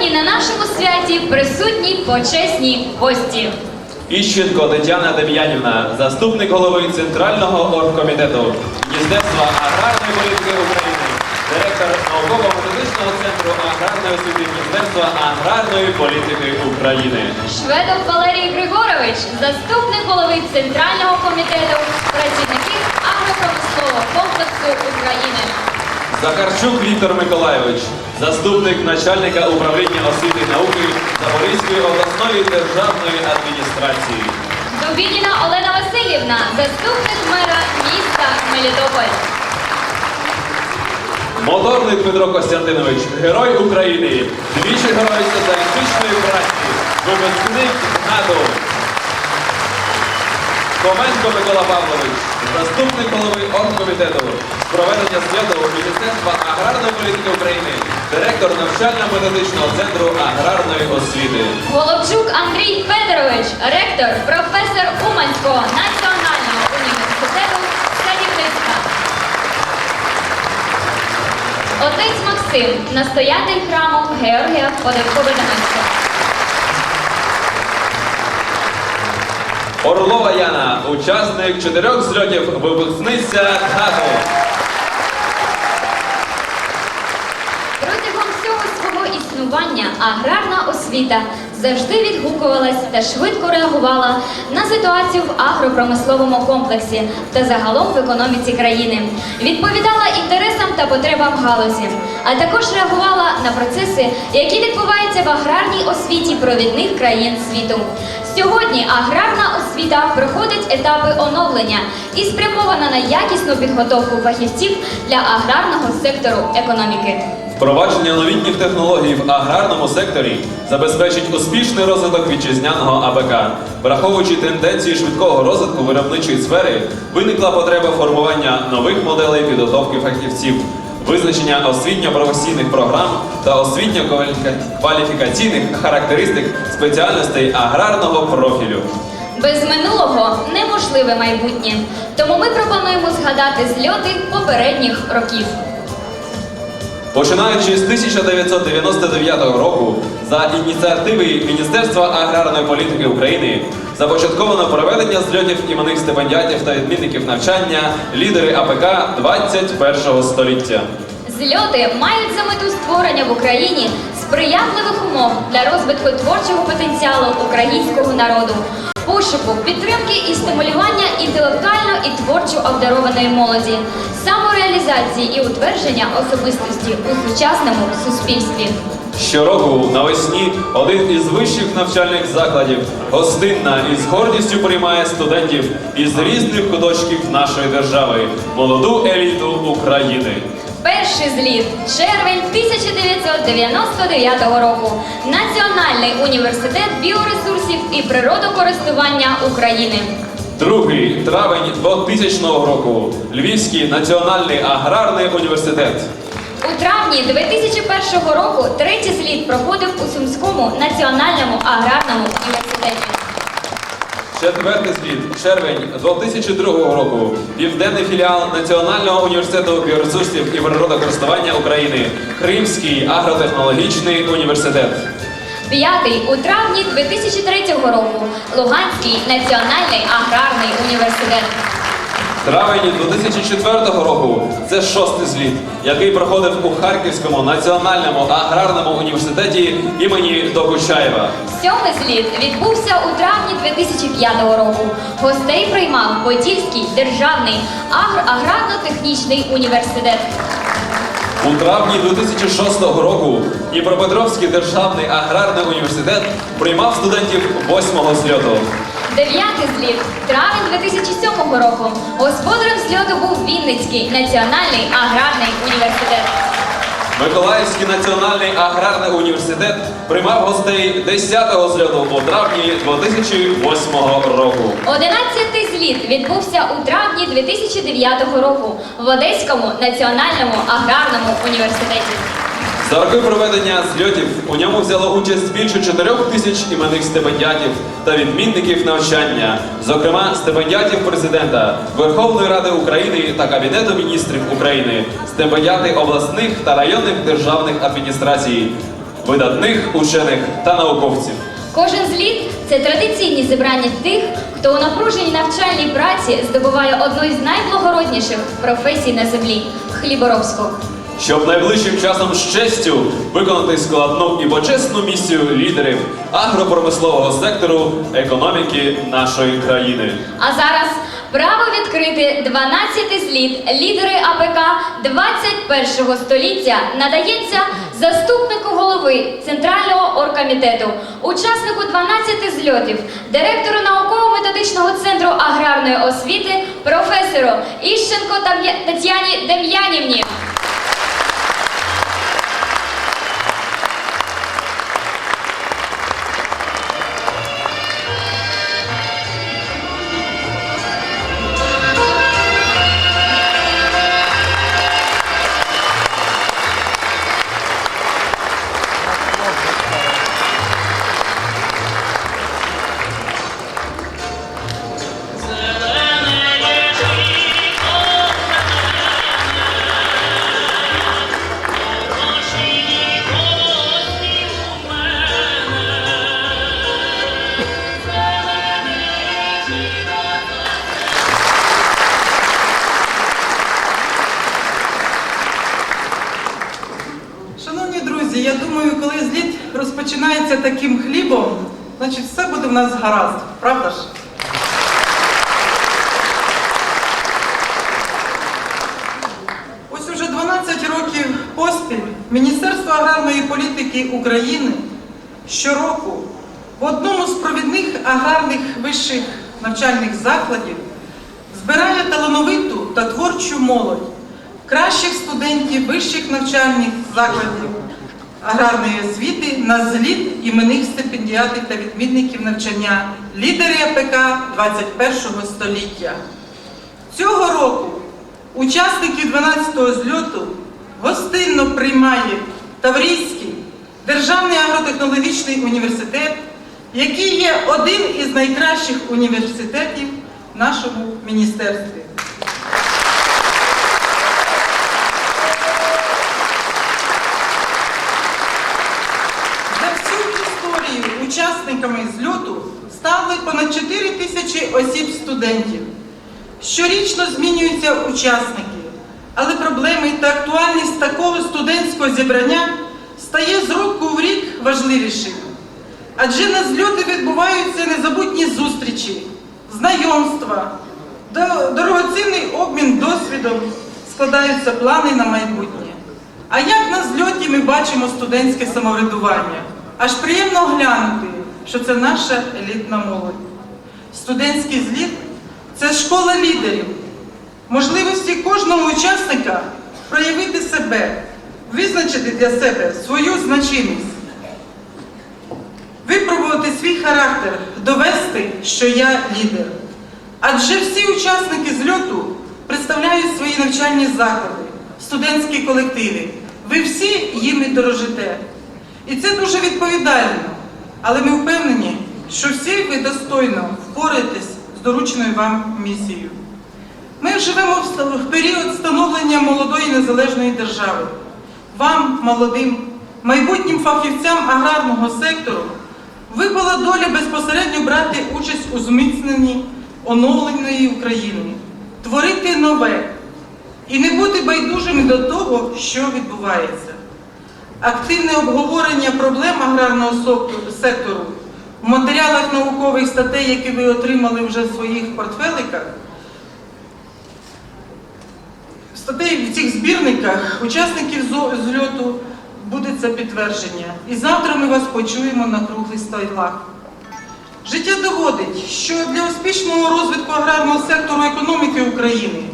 Сьогодні на нашому святі присутні почесні гості. Іщенко Тетяна Дем'янівна, заступник голови Центрального оргкомітету Міністерства аграрної політики України, директор науково-методичного центру аграрної освіти Міністерства аграрної політики України. Шведов Валерій Григорович, заступник голови Центрального комітету працівників агропромислового комплексу України. Захарчук Віктор Миколайович, заступник начальника управління освіти і науки Запорізької обласної державної адміністрації. Дубініна Олена Васильівна, заступник мера міста Мелітополь. Моторний Дмитро Костянтинович, герой України, двічі герой соціалістичної праці, випускник НАТО. Коменко Микола Павлович, заступник голови оргкомітету з проведення святу Міністерства аграрної політики України, директор навчально-методичного центру аграрної освіти. Голубчук Андрій Федорович, ректор, професор Уманського національного університету садівництва. Отець Максим, настоятель храму Георгія Подивковидановського. Орлова Яна, учасник чотирьох зльотів, випускниця НАТО. Протягом всього свого існування аграрна освіта завжди відгукувалась та швидко реагувала на ситуацію в агропромисловому комплексі та загалом в економіці країни, відповідала інтересам та потребам галузі, а також реагувала на процеси, які відбуваються в аграрній освіті провідних країн світу. Сьогодні аграрна освіта проходить етапи оновлення і спрямована на якісну підготовку фахівців для аграрного сектору економіки. Впровадження новітніх технологій в аграрному секторі забезпечить успішний розвиток вітчизняного АБК. Враховуючи тенденції швидкого розвитку виробничої сфери, виникла потреба формування нових моделей підготовки фахівців, визначення освітньо-професійних програм та освітньо-кваліфікаційних характеристик спеціальностей аграрного профілю. Без минулого неможливе майбутнє. Тому ми пропонуємо згадати зльоти попередніх років. Починаючи з 1999 року, за ініціативи Міністерства аграрної політики України започатковано проведення зльотів іменних стипендіатів та відмінників навчання лідери АПК 21 століття. Зльоти мають за мету створення в Україні сприятливих умов для розвитку творчого потенціалу українського народу, пошуку, підтримки і стимулювання інтелектуально і творчо обдарованої молоді, самореалізації і утвердження особистості у сучасному суспільстві. Щороку навесні один із вищих навчальних закладів гостинна із гордістю приймає студентів із різних куточків нашої держави, молоду еліту України. Перший зліт червень 1999 року. Національний університет біоресурсів і природокористування України. Другий травень 2000 року. Львівський національний аграрний університет. У травні 2001 року третій зліт проходив у Сумському національному аграрному університеті. Четвертий звіт, червень 2002 року. Південний філіал Національного університету біоресурсів і природокористування України. Кримський агротехнологічний університет. П'ятий у травні 2003 року Луганський національний аграрний університет. Травень 2004 року це шостий зліт, який проходив у Харківському національному аграрному університеті імені Докучаєва. Сьомий зліт відбувся у травні 2005 року. Гостей приймав Подільський державний аграрно-технічний університет. У травні 2006 року Дніпропетровський державний аграрний університет приймав студентів восьмого зльоту. Дев'ятий зліт травень 2007 року. Господарем зльоту був Вінницький національний аграрний університет. Миколаївський національний аграрний університет приймав гостей 10-го зльоту у травні 2008 року. Одинадцятий зліт відбувся у травні 2009 року в Одеському національному аграрному університеті. За роки проведення зльотів у ньому взяло участь більше 4 тисяч іменних стипендіатів та відмінників навчання, зокрема стипендіатів президента, Верховної Ради України та Кабінету міністрів України, стипендіати обласних та районних державних адміністрацій, видатних учених та науковців. Кожен зліт це традиційні зібрання тих, хто у напруженій навчальній праці здобуває одну із найблагородніших професій на землі хліборобську. Щоб найближчим часом з честю виконати складну і почесну місію лідерів агропромислового сектору економіки нашої країни. А зараз право відкрити 12-й зліт лідери АПК 21-го століття надається заступнику голови Центрального оргкомітету, учаснику 12 зльотів, директору науково-методичного центру аграрної освіти, професору Іщенко Тетяні Дем'янівні. Розпочинається таким хлібом, значить все буде в нас гаразд, правда ж? Ось уже 12 років поспіль Міністерство аграрної політики України щороку в одному з провідних аграрних вищих навчальних закладів збирає талановиту та творчу молодь, кращих студентів вищих навчальних закладів аграрної освіти на зліт іменних стипендіатів та відмінників навчання лідери АПК 21 століття. Цього року учасників 12-го зльоту гостинно приймає Таврійський державний агротехнологічний університет, який є один із найкращих університетів в нашому міністерстві. Учасниками зльоту стали понад 4 тисячі осіб студентів. Щорічно змінюються учасники, але проблеми та актуальність такого студентського зібрання стає з року в рік важливішим. Адже на зльоти відбуваються незабутні зустрічі, знайомства, дорогоцінний обмін досвідом, складаються плани на майбутнє. А як на зльоті ми бачимо студентське самоврядування? Аж приємно глянути, що це наша елітна молодь. Студентський зліт це школа лідерів, можливості кожного учасника проявити себе, визначити для себе свою значимість, випробувати свій характер, довести, що я лідер. Адже всі учасники зльоту представляють свої навчальні заклади, студентські колективи. Ви всі їми дорожите. І це дуже відповідально. Але ми впевнені, що всі ви достойно впораєтесь з дорученою вам місією. Ми живемо в період становлення молодої незалежної держави. Вам, молодим, майбутнім фахівцям аграрного сектору, випала доля безпосередньо брати участь у зміцненні оновленої України, творити нове і не бути байдужими до того, що відбувається. Активне обговорення проблем аграрного сектору в матеріалах наукових статей, які ви отримали вже в своїх портфеликах, статей в цих збірниках учасників зльоту буде це підтвердження. І завтра ми вас почуємо на круглих столах. Життя доводить, що для успішного розвитку аграрного сектору економіки України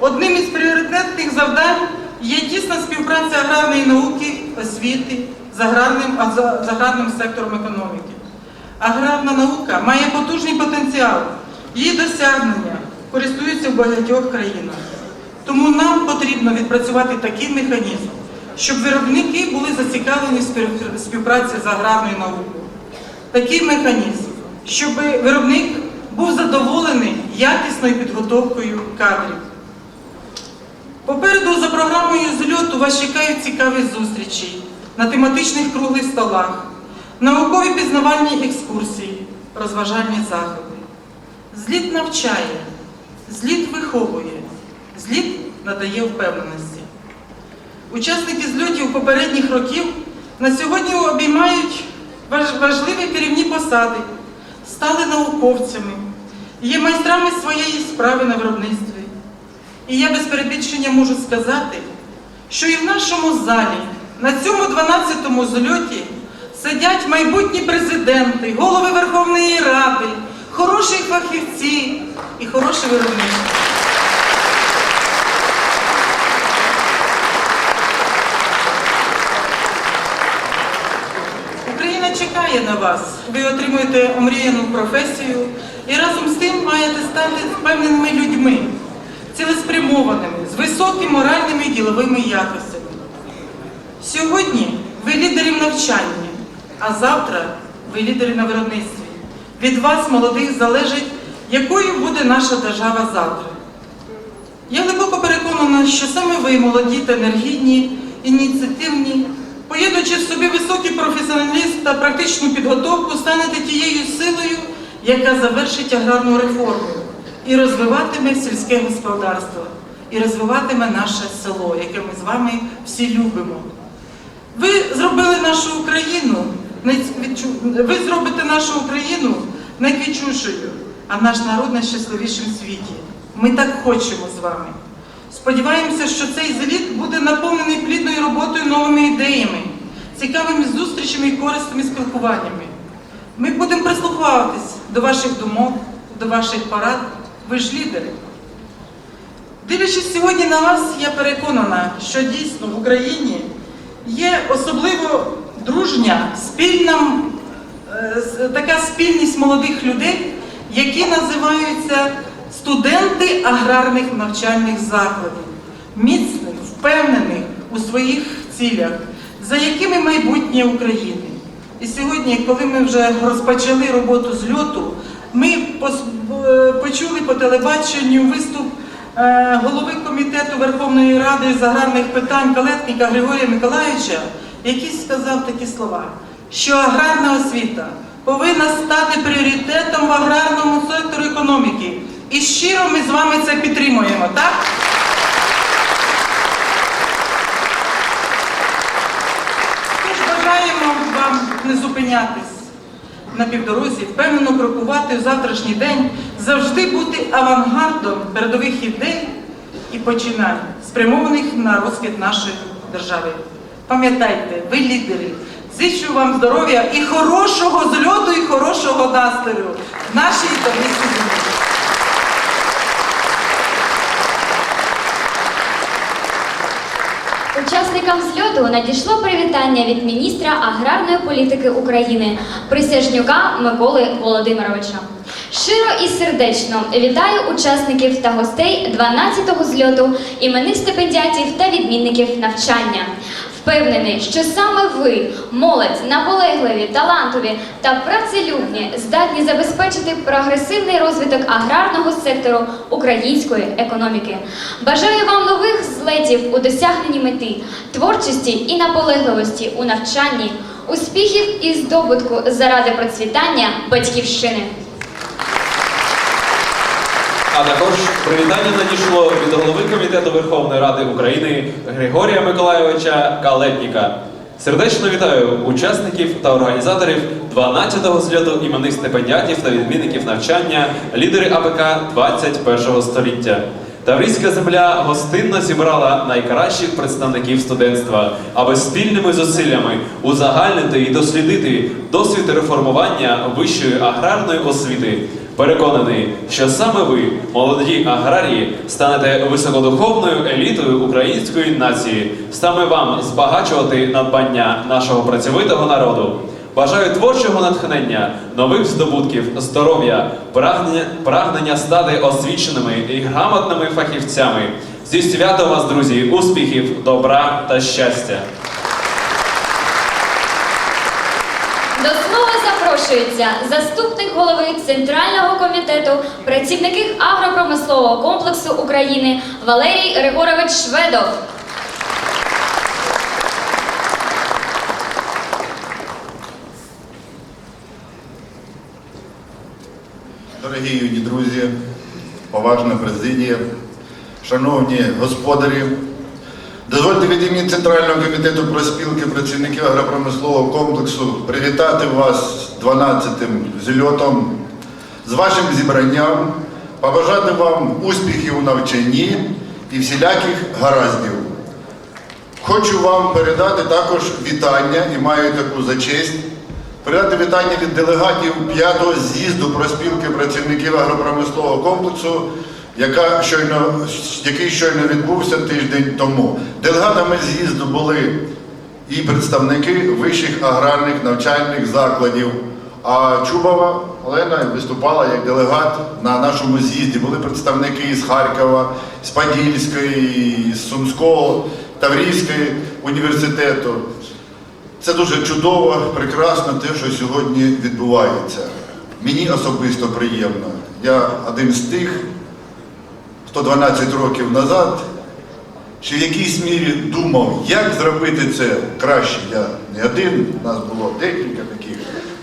одним із пріоритетних завдань є тісна співпраця аграрної науки, освіти з аграрним, з аграрним сектором економіки. Аграрна наука має потужний потенціал, її досягнення користуються в багатьох країнах. Тому нам потрібно відпрацювати такий механізм, щоб виробники були зацікавлені співпраці з аграрною наукою. Такий механізм, щоб виробник був задоволений якісною підготовкою кадрів. Попереду за програмою зльоту вас чекають цікаві зустрічі, на тематичних круглих столах, наукові пізнавальні екскурсії, розважальні заходи. Зліт навчає, зліт виховує, зліт надає впевненості. Учасники зльотів попередніх років на сьогодні обіймають важливі керівні посади, стали науковцями, є майстрами своєї справи на виробництві. І я без перебільшення можу сказати, що і в нашому залі, на цьому 12-му зльоті, сидять майбутні президенти, голови Верховної Ради, хороші фахівці і хороші виробники. Чекає на вас. Ви отримуєте омріяну професію і разом з тим маєте стати впевненими людьми, високими моральними і діловими якостями. Сьогодні ви лідери в навчанні, а завтра ви лідери на виробництві. Від вас, молодих, залежить, якою буде наша держава завтра. Я глибоко переконана, що саме ви, молоді та енергійні, ініціативні, поєднуючи в собі високий професіоналізм та практичну підготовку, станете тією силою, яка завершить аграрну реформу і розвиватиме сільське господарство, і розвиватиме наше село, яке ми з вами всі любимо. Ви зробили нашу Україну ви зробите нашу Україну найквічушою, а наш народ найщасливішим в світі. Ми так хочемо з вами. Сподіваємося, що цей зліт буде наповнений плідною роботою, новими ідеями, цікавими зустрічами і корисними спілкуваннями. Ми будемо прислухатись до ваших думок, до ваших порад. Ви ж лідери. Дивлячись сьогодні на вас, я переконана, що дійсно в Україні є особливо дружня, спільна, е, така спільність молодих людей, які називаються студенти аграрних навчальних закладів, міцних, впевнених у своїх цілях, за якими майбутнє України. І сьогодні, коли ми вже розпочали роботу з льоту, ми е, почули по телебаченню виступ голови комітету Верховної Ради з аграрних питань Калетника Григорія Миколаївича, який сказав такі слова, що аграрна освіта повинна стати пріоритетом в аграрному секторі економіки. І щиро ми з вами це підтримуємо, так? Тож бажаємо вам не зупинятись на півдорозі, впевнено крокувати в завтрашній день, завжди бути авангардом передових ідей і починань, спрямованих на розквіт нашої держави. Пам'ятайте, ви лідери. Зичу вам здоров'я і хорошого зльоту, і хорошого настрою в нашій таблиці землі. Учасникам зльоту надійшло привітання від міністра аграрної політики України Присяжнюка Миколи Володимировича. Щиро і сердечно вітаю учасників та гостей 12-го зльоту іменних стипендіатів та відмінників навчання. Впевнений, що саме ви, молодь, наполегливі, талантові та працелюбні, здатні забезпечити прогресивний розвиток аграрного сектору української економіки. Бажаю вам нових злетів у досягненні мети, творчості і наполегливості у навчанні, успіхів і здобутку заради процвітання батьківщини. А також привітання надійшло від голови комітету Верховної Ради України Григорія Миколайовича Калетніка. Сердечно вітаю учасників та організаторів 12-го зльоту іменних стипендіатів та відмінників навчання лідери АПК 21-го століття. Таврійська земля гостинно зібрала найкращих представників студентства, аби спільними зусиллями узагальнити і дослідити досвід реформування вищої аграрної освіти. Переконаний, що саме ви, молоді аграрії, станете високодуховною елітою української нації, саме вам збагачувати надбання нашого працьовитого народу. Бажаю творчого натхнення, нових здобутків, здоров'я, прагнення, прагнення стати освіченими і грамотними фахівцями. Зі святом вас, друзі, успіхів, добра та щастя! До слова запрошується заступник голови Центрального комітету працівників агропромислового комплексу України Валерій Григорович Шведов. Дорогі юні друзі, поважна президія, шановні господарі дозвольте від імені Центрального комітету проспілки працівників агропромислового комплексу привітати вас 12-тим зльотом, з вашим зібранням, побажати вам успіхів у навчанні і всіляких гараздів. Хочу вам передати також вітання і маю таку за честь передати вітання від делегатів п'ятого з'їзду проспілки працівників агропромислового комплексу, яка щойно, який щойно відбувся тиждень тому. Делегатами з'їзду були і представники вищих аграрних навчальних закладів. А Чубова Олена виступала як делегат на нашому з'їзді. Були представники із Харкова, з Подільської, з Сумського, Таврійської університету. Це дуже чудово, прекрасно те, що сьогодні відбувається. Мені особисто приємно. Я один з тих, хто 12 років назад ще в якійсь мірі думав, як зробити це краще. Я не один, у нас було декілька таких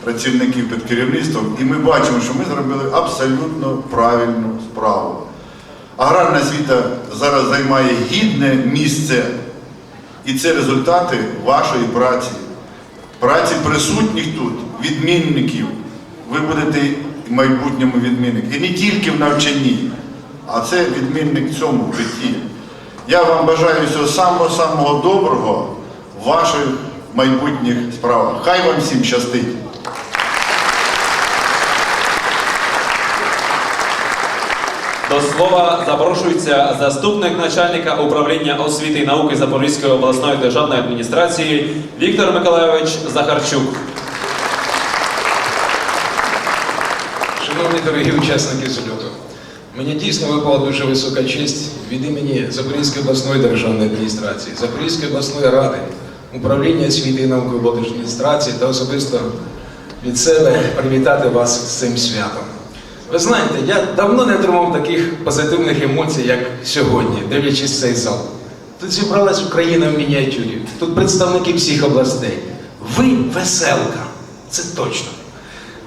працівників під керівництвом, і ми бачимо, що ми зробили абсолютно правильну справу. Аграрна освіта зараз займає гідне місце, і це результати вашої праці, праці присутніх тут, відмінників. Ви будете в майбутньому відмінник. І не тільки в навчанні, а це відмінник в цьому житті. Я вам бажаю всього самого-самого доброго в ваших майбутніх справах. Хай вам всім щастить! До слова запрошується заступник начальника управління освіти і науки Запорізької обласної державної адміністрації Віктор Миколайович Захарчук. Шановні дорогі учасники зльоту, мені дійсно випала дуже висока честь від імені Запорізької обласної державної адміністрації, Запорізької обласної ради, управління освіти і науки облдержадміністрації та особисто від себе привітати вас з цим святом. Ви знаєте, я давно не отримав таких позитивних емоцій, як сьогодні, дивлячись цей зал. Тут зібралась Україна в мініатюрі, тут представники всіх областей. Ви веселка, це точно.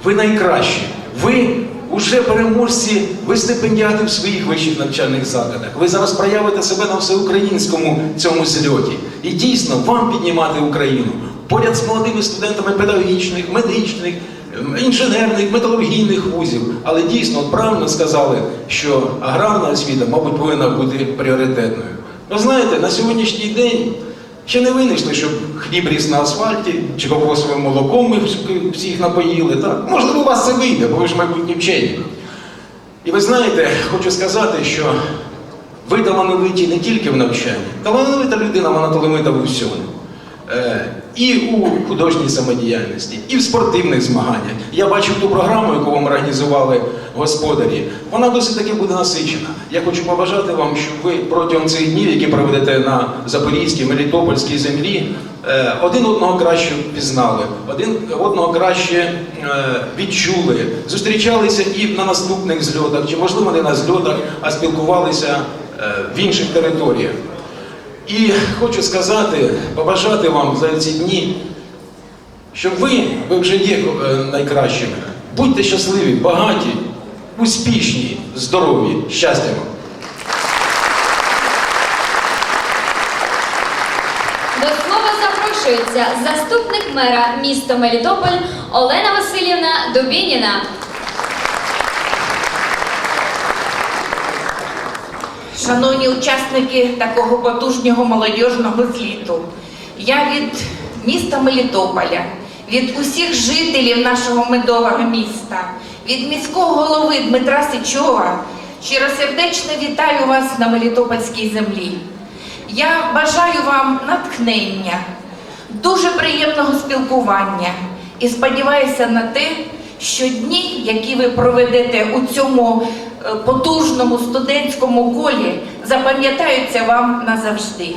Ви найкращі. Ви вже переможці, ви стипендіати в своїх вищих навчальних закладах. Ви зараз проявите себе на всеукраїнському цьому зльоті. І дійсно вам піднімати Україну поряд з молодими студентами педагогічних, медичних, ем, інженерних, металургійних вузів. Але дійсно, правильно сказали, що аграрна освіта, мабуть, повинна бути пріоритетною. Ви знаєте, на сьогоднішній день Ще не винайшли, щоб хліб ріс на асфальті, чи кокосовим молоком ми всіх напоїли. Так? Можливо, у вас це вийде, бо ви ж майбутні вчені. І ви знаєте, хочу сказати, що ви талановиті не тільки в навчанні. Талановита людина, вона талановита в усьому. І у художній самодіяльності, і в спортивних змаганнях. Я бачив ту програму, яку вам організували господарі. Вона досить таки буде насичена. Я хочу побажати вам, щоб ви протягом цих днів, які проведете на Запорізькій, Мелітопольській землі, е, один одного краще пізнали, один одного краще е, відчули, зустрічалися і на наступних зльотах, чи можливо не на зльотах, а спілкувалися е, в інших територіях. І хочу сказати, побажати вам за ці дні, щоб ви, ви вже є е, найкращими, будьте щасливі, багаті, успішні, здорові, щастя вам! До слова запрошується заступник мера міста Мелітополь Олена Васильівна Дубініна. Шановні учасники такого потужного молодіжного зліту, я від міста Мелітополя, від усіх жителів нашого медового міста, від міського голови Дмитра Сичова щиросердечно вітаю вас на Мелітопольській землі. Я бажаю вам натхнення, дуже приємного спілкування і сподіваюся на те, що дні, які ви проведете у цьому е, потужному студентському колі, запам'ятаються вам назавжди.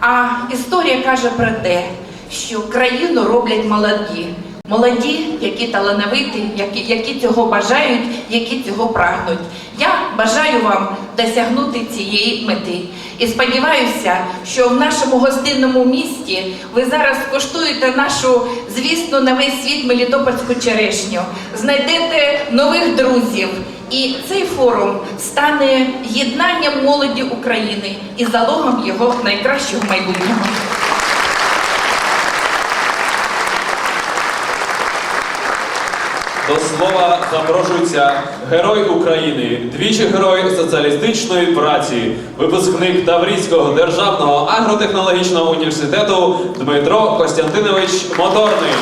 А історія каже про те, що країну роблять молоді. Молоді, які талановиті, які, які цього бажають, які цього прагнуть. Я бажаю вам досягнути цієї мети. І сподіваюся, що в нашому гостинному місті ви зараз скуштуєте нашу звісну на весь світ Мелітопольську черешню, знайдете нових друзів І цей форум стане єднанням молоді України і залогом його найкращого майбутнього. До слова запрошується герой України, двічі герой соціалістичної праці, випускник Таврійського державного агротехнологічного університету Дмитро Костянтинович Моторний.